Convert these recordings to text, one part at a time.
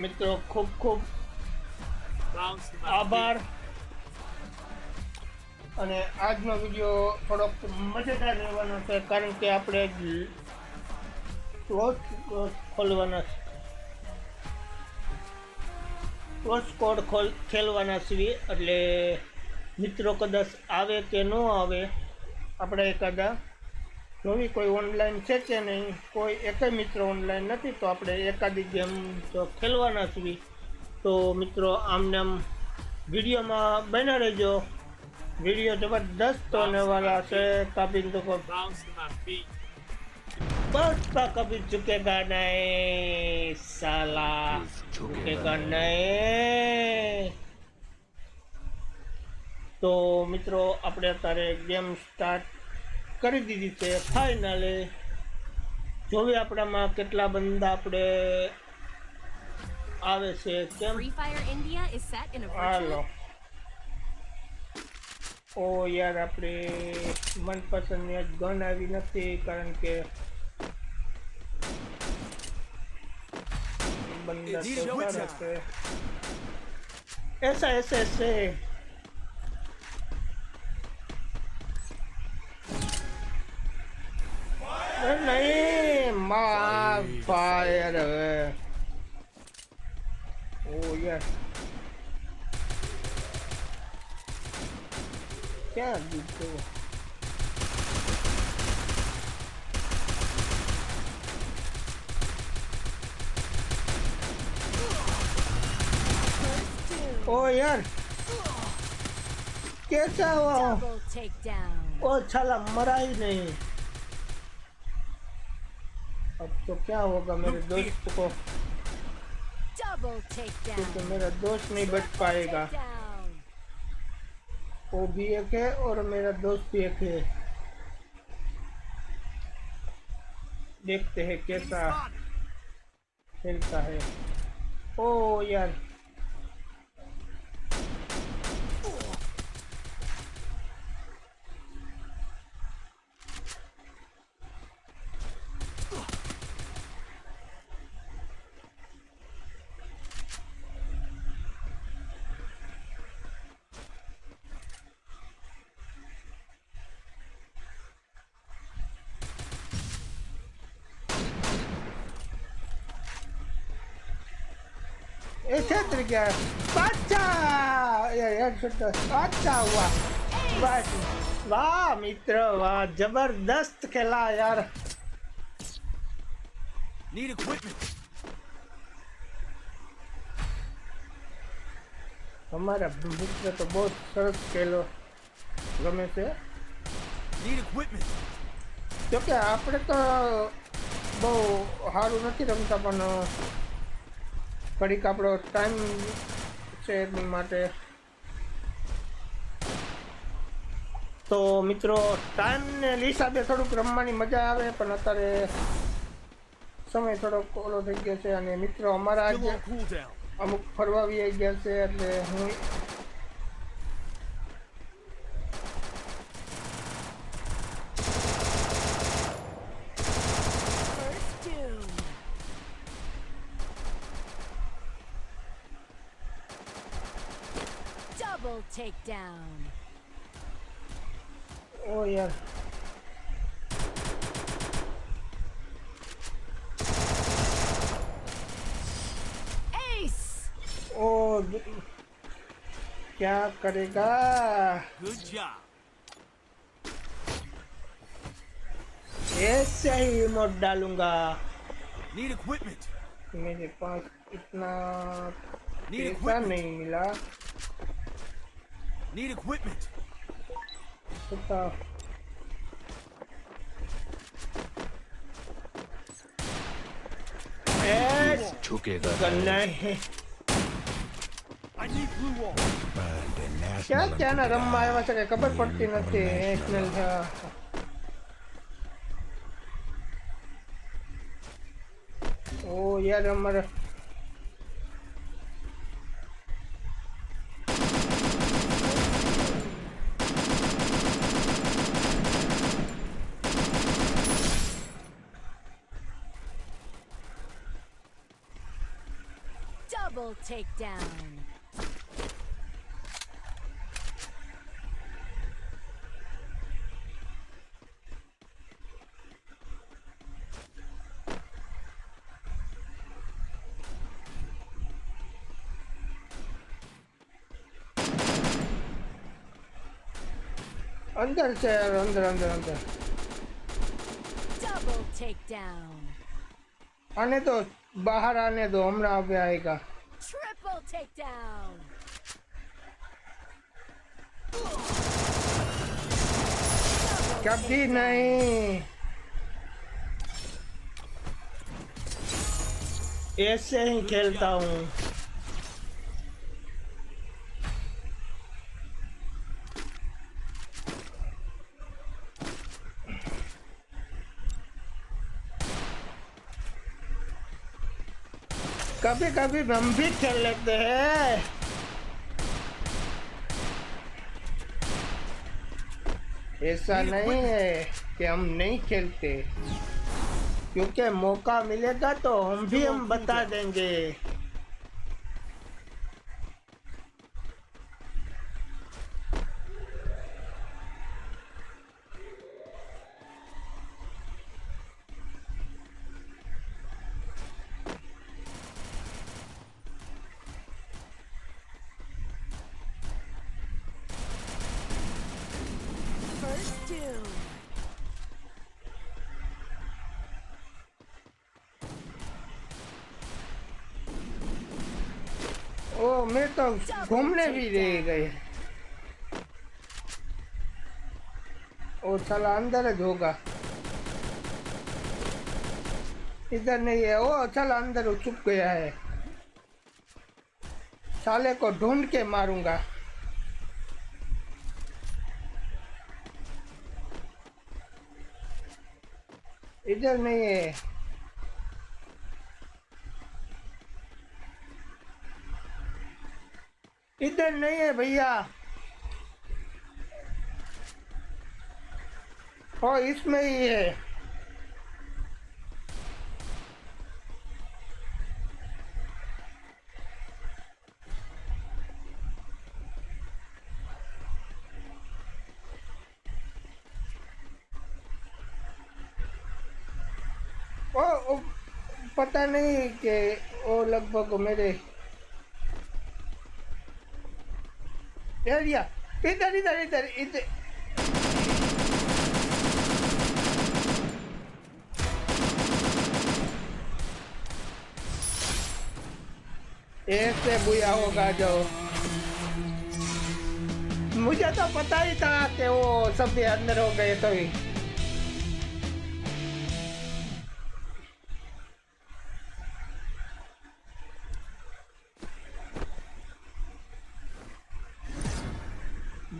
મિત્રો, ખૂબ ખૂબ આભાર. અને આજનો વીડિયો થોડોક મજેદાર રહેવાનો છે, કારણ કે આપણે ક્લોઝ ખોલવાના છે. ક્લોઝ કોડ ખોલ, ખેલવાના છીએ, એટલે મિત્રો કદાચ આવે કે ન આવે, આપણે એકાદા क्योंकि कोई ऑनलाइन से नहीं कोई एक मित्र ऑनलाइन नहीं तो आप एकादी गेम तो खेलवा तो मित्रों आमने आम वीडियो में बना रहो वीडियो ज़बरदस्त होने वाला से कभी तो कभी झुकेगा नहीं झुकेगा नहीं तो मित्रों अपने अतरे गेम स्टार्ट કરી દીધી છે ફાઇનલી જોવી આપણામાં કેટલા બંદા આપણે આવે છે કેમ Free Fire India is set in a hello virtual ઓ યાર આપણે મનપસંદની આજ ગન આવી નથી કારણ કે બંદા તો સારા છે એસા એસા છે đến đấy mà phải rồi. Ôi yeah. cái là gì cơ ôi yeah. chết sao à? ôi sao làm ở đây này अब तो क्या होगा मेरे दोस्त को? तो क्योंकि मेरा दोस्त नहीं बच पाएगा। वो भी एक है और मेरा दोस्त भी एक है। देखते हैं कैसा खेलता है। ओ यार क्षेत्र क्या अच्छा ये हेडशॉट अच्छा हुआ बस वाह मित्र वाह जबरदस्त खेला यार Need equipment. हमारा मित्र तो बहुत સરસ ખેલો ગમે છે Need equipment. જોકે આપણે તો બહુ સારું નથી રમતા પણ ઘડીક આપણો ટાઈમ છે એની માટે. તો મિત્રો ટાઈમને હિસાબે થોડુંક રમવાની મજા આવે પણ અત્યારે સમય થોડોક ઓલો થઈ ગયો છે અને મિત્રો અમારા આજે અમુક ફરવા આવી ગયા છે એટલે હું Take down. Oh yeah. Ace. Oh, क्या करेगा? Good job. ऐसे ही मोड डालूंगा Need equipment. मेरे पास इतना पैसा नहीं मिला Need equipment. Good stuff. Yes. Together. ક્યાં ક્યાંના રમવા આવ્યા છે ખબર પડતી નથી નેશનલ ઓ યાર અમારે takedown. अंदर से यार अंदर अंदर अंदर। डबल टेक डाउन आने दो बाहर आने दो हमरा आएगा। takedown. Double कभी takedown. नहीं ऐसे ही खेलता हूँ कभी कभी हम भी खेल लेते हैं। ऐसा नहीं है कि हम नहीं खेलते। क्योंकि मौका मिलेगा तो हम भी हम बता देंगे। ओ तो घूमने भी रह गए। ओ, साला अंदर होगा इधर नहीं है। ओ, साला अंदर छुप गया है। साले को ढूंढ के मारूँगा। इधर नहीं है। इधर नहीं है भैया। और इसमें ही है। ओ, ओ पता नहीं कि वो लगभग मेरे एरिया इधर इधर इधर इधर। ऐसे बुया होगा जो। मुझे तो पता ही था कि वो सब अंदर हो गए तो ही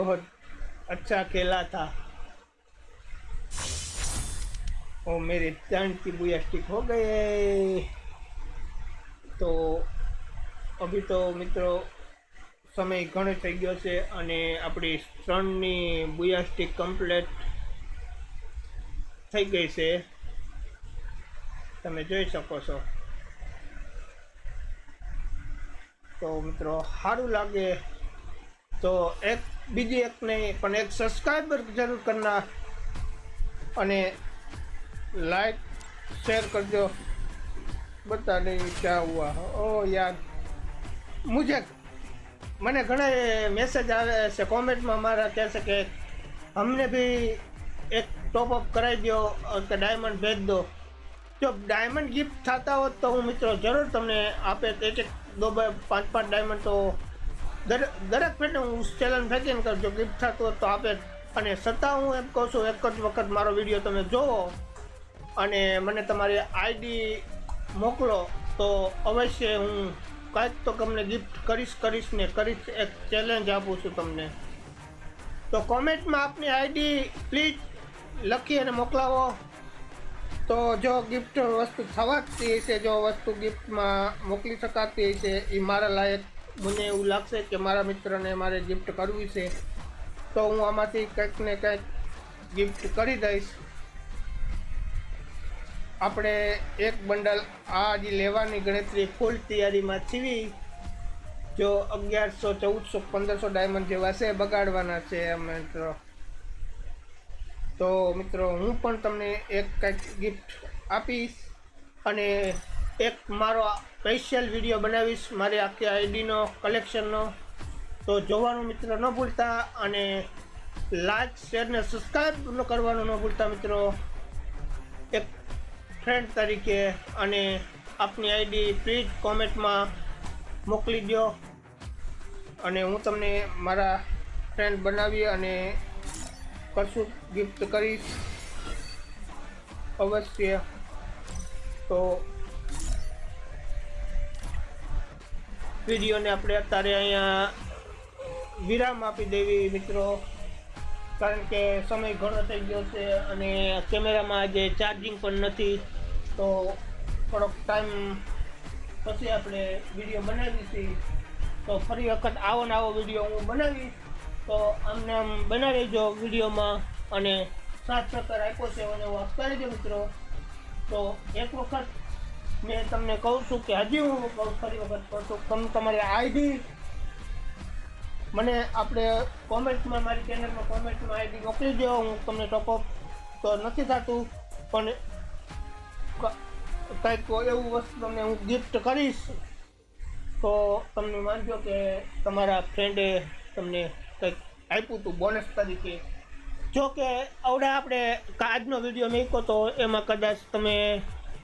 बहुत अच्छा खेला था और मेरे टर्न की बुया स्टिक हो गए તો અભી તો મિત્રો સમય ઘણો થઈ ગયો છે અને આપણી ત્રણની બુયા સ્ટિક કમ્પ્લેટ થઈ ગઈ છે તમે જોઈ શકો છો તો મિત્રો સારું લાગે તો એક બીજી એક નહીં પણ એક સબસ્ક્રાઈબર જરૂર કરના અને લાઈક શેર કરજો. બતા નહીં ક્યા હુઆ ઓ યાર મુજે મને ઘણા મેસેજ આવે છે, કોમેન્ટમાં મારા કહે છે કે અમને બી એક ટોપ અપ કરાવી દો કે ડાયમંડ ભેજ દો. જો ડાયમંડ ગિફ્ટ થતા હોત તો હું મિત્રો જરૂર તમને આપે એક એક દો પાંચ પાંચ ડાયમંડ તો દરેક દરેક ફેટે હું ચેલેન્જ ફેંકીને કરજો ગિફ્ટ થતું હોત તો આપે. અને છતાં હું એમ કહું છું, એક જ વખત મારો વીડિયો તમે જોવો અને મને તમારી આઈડી મોકલો તો અવશ્ય હું કાંઈક તો તમને ગિફ્ટ કરીશ કરીશ ને કરીશ, એક ચેલેન્જ આપું છું તમને. તો કોમેન્ટમાં આપની આઈડી પ્લીઝ લખી અને મોકલાવો. તો જો ગિફ્ટ વસ્તુ થવાતી હશે, જો વસ્તુ ગિફ્ટમાં મોકલી શકાતી હશે એ મારા લાયક મને એવું લાગશે કે મારા મિત્રને મારે ગિફ્ટ કરવી છે, તો હું આમાંથી કંઈક ને કંઈક ગિફ્ટ કરી દઈશ. આપણે એક બંડલ આ જે લેવાની ગણતરી ફૂલ તૈયારીમાં છીવી જો અગિયારસો, ચૌદસો, પંદરસો ડાયમંડ જેવા છે બગાડવાના છે મિત્રો. તો મિત્રો હું પણ તમને એક કંઈક ગિફ્ટ આપીશ અને એક મારો સ્પેશિયલ વીડિયો બનાવીશ, મારી આખી આઈડીનો કલેક્શનનો તો જોવાનું મિત્ર ન ભૂલતા અને લાઈક શેર ને સબસ્ક્રાઈબ કરવાનું ન ભૂલતા મિત્રો. એક ફ્રેન્ડ તરીકે અને આપની આઈડી પ્લીઝ કોમેન્ટમાં મોકલી દો અને હું તમને મારા ફ્રેન્ડ બનાવી અને કશું ગિફ્ટ કરીશ. અવશ્ય. તો વિડીયોને આપણે અત્યારે અહીંયા વિરામ આપી દેવી મિત્રો. કારણ કે સમય ઘણો થઈ ગયો છે અને કેમેરામાં આજે ચાર્જિંગ પણ નથી. તો થોડોક ટાઈમ પછી આપણે વીડિયો બનાવીશું. તો ફરી વખત આવો ને આવો વીડિયો હું બનાવીશ. તો આમને આમ બનાવી જો વિડીયોમાં અને સાત પ્રકાર આપ્યો છે અને હું આપતા રહેજો મિત્રો. તો એક વખત મેં તમને કહું છું કે હજી હું કહું ફરી વખત કહું છું, તમે તમારી આઈડી મને આપણે કોમેન્ટમાં, મારી ચેનલમાં કોમેન્ટમાં આઈડી મોકલી દો, હું તમને ટોપઅપ તો નથી થતું, પણ કંઈક એવું વસ્તુ તમને હું ગિફ્ટ કરીશ, તો તમને માનજો કે તમારા ફ્રેન્ડે તમને કંઈક આપ્યું હતું બોનસ તરીકે. જો કે, આવડે આપણે આજનો વીડિયો મૂક્યો તો એમાં કદાચ તમે